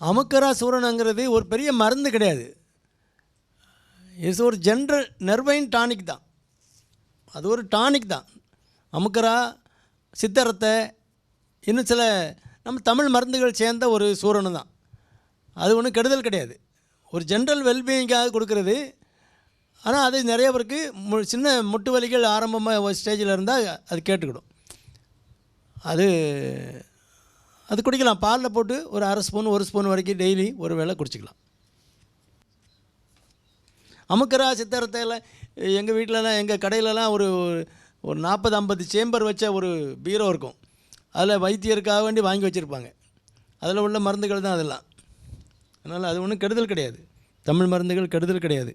அமுக்கராசூரனுங்கிறது ஒரு பெரிய மருந்து கிடையாது. இட்ஸ் ஒரு ஜென்ரல் நெர்வைன் டானிக் தான். அது ஒரு டானிக் தான். அமுக்கரா சித்தரத்தை இன்னும் சில நம்ம தமிழ் மருந்துகள் சேர்ந்த ஒரு சூரணம் தான். அது ஒன்றும் கெடுதல் கிடையாது. ஒரு ஜென்ரல் வெல்பீயிங்காக கொடுக்கறது. ஆனால் அது நிறைய பேருக்கு மு சின்ன முட்டு வலிகள் ஆரம்பமாக ஒரு ஸ்டேஜில் இருந்தால் அது கேட்டுக்கிடும். அது அது குடிக்கலாம். பாலில் போட்டு ஒரு அரை ஸ்பூன் ஒரு ஸ்பூன் வரைக்கும் டெய்லி ஒரு வேளை குடிச்சிக்கலாம். அமுக்கரா சித்தரத்தையில் எங்கள் வீட்டிலலாம் எங்கள் கடையிலலாம் ஒரு ஒரு நாற்பது ஐம்பது சேம்பர் வச்ச ஒரு பீரோ இருக்கும். அதில் வைத்தியருக்காக வேண்டி வாங்கி வச்சுருப்பாங்க. அதில் உள்ள மருந்துகள் தான் அதெல்லாம். அதனால் அது ஒன்றும் கெடுதல் கிடையாது. தமிழ் மருந்துகள் கெடுதல் கிடையாது.